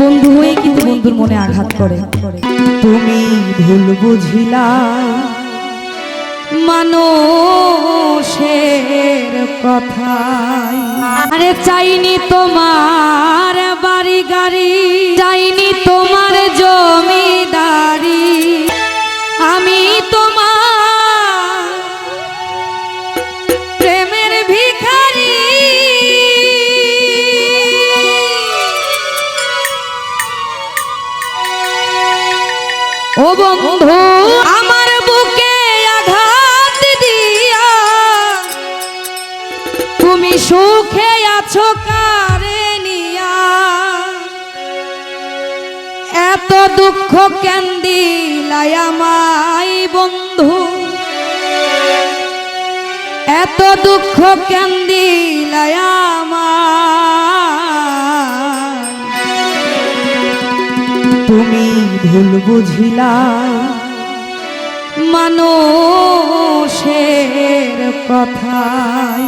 বন্ধু হয়ে কিন্তু বন্ধুর মনে আঘাত করে। তুমি ভুল বুঝিলা। মানুষের কথা আরে চাইনি তোমার বাড়ি গাড়ি। চাইনি তোমার দুঃখ কেন দিলাই আমায় বন্ধু। এত দুঃখ কেন দিলাই আমায় তুমি ভুল বুঝিলা, মানুষের কথা কথাই।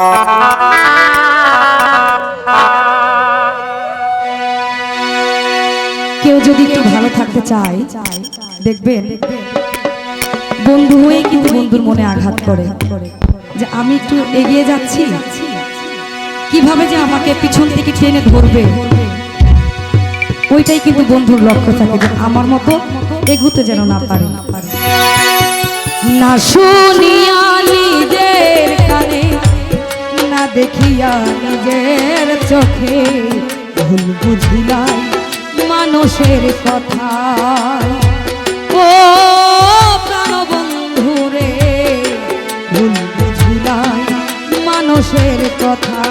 কেউ একটু চাই, দেখবেন, বন্ধু হয়ে কিন্তু বন্ধুর মনে আঘাত করে। যে আমি একটু এগিয়ে যাচ্ছি, কীভাবে যে আমাকে পিছন থেকে টেনে ধরবে? ওইটাই কিন্তু বন্ধুর লক্ষ্য থাকে যে আমার মতো এগুতে যেন না পারে। না শুনিয়া নিজের কানে, না দেখিয়া নিজের চোখে, ভুল বুঝিলাই। মানুষের কথা। ও প্রাণ বন্ধু রে, ভুল বুঝিলাই মানুষের কথা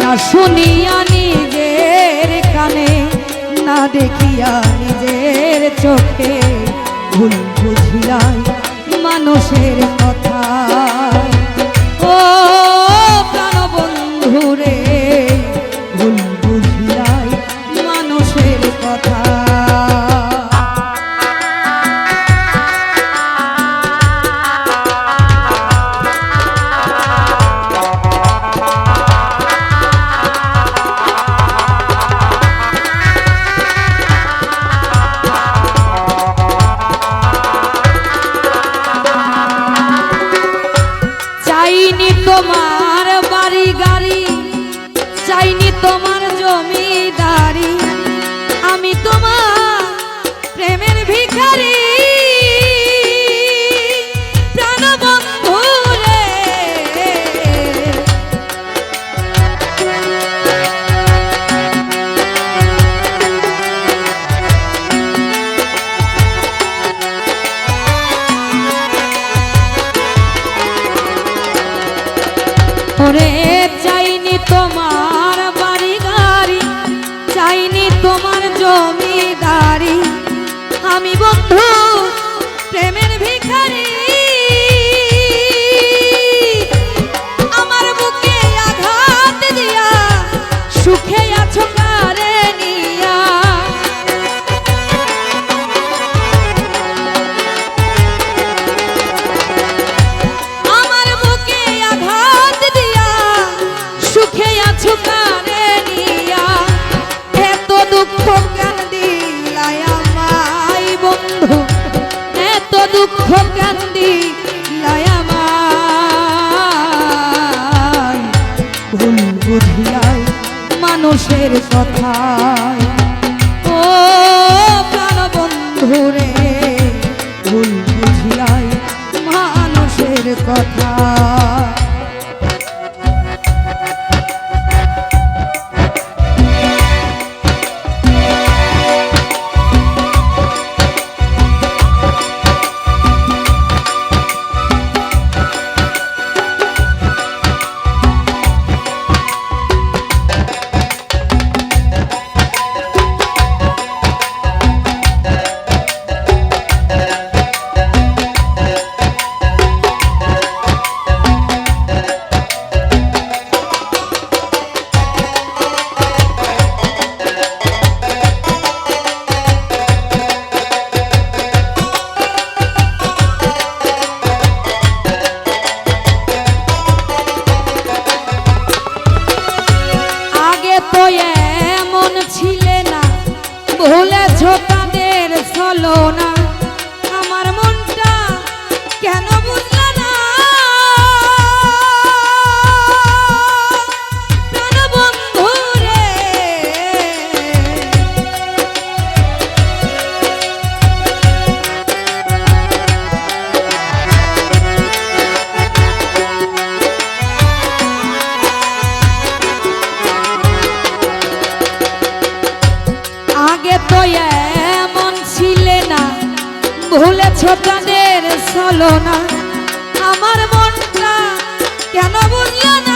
না শুনিয়া নিজের কানে, না দেখিয়া নিজের চোখে, ভুল বুঝিলাই মানুষের কথা ও তোমার জমিদারি আমি বন্ধু ভুল বুঝিয়ায় মানুষের কথায়। ও প্রাণ বন্ধুরে ভুল বুঝিলাই তো এমন ছিলে না। ভুলে প্রাণের চলো না আমার মনটা কেন বুঝল না?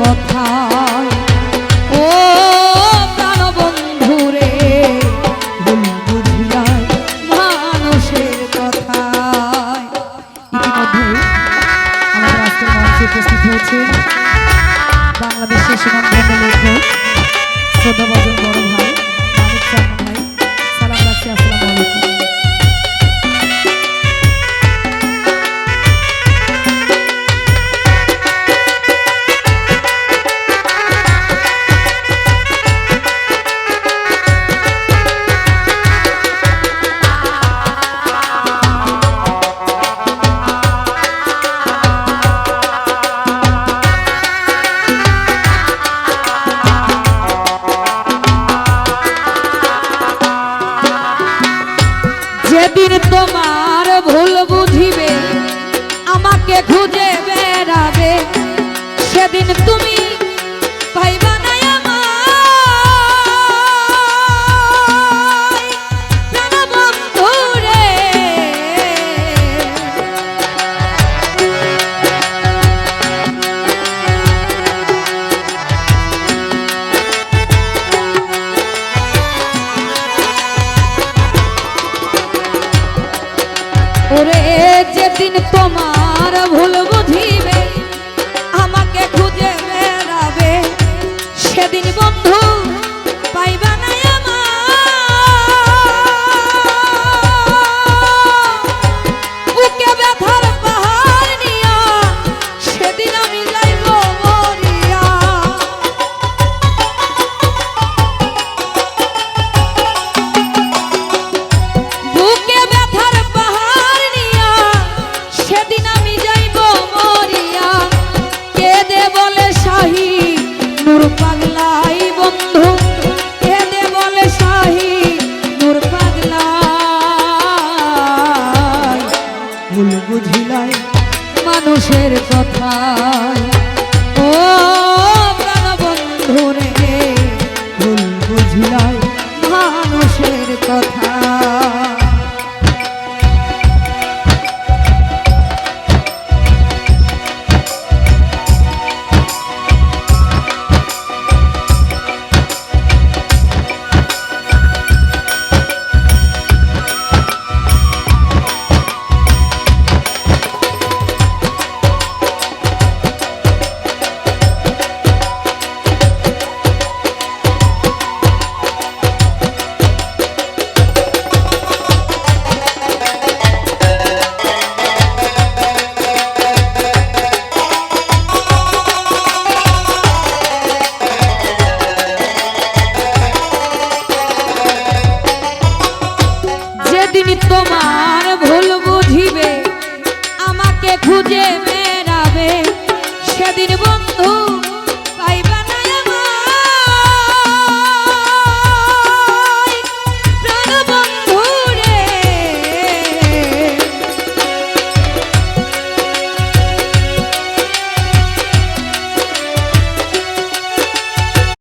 কথা সেদিন তোমার ভুল শাহী নূর বন্ধু কেঁদে বলে মানুষের ও বন্ধু রে ভুল বুঝিলাই মানুষের কথা সেদিন বন্ধু।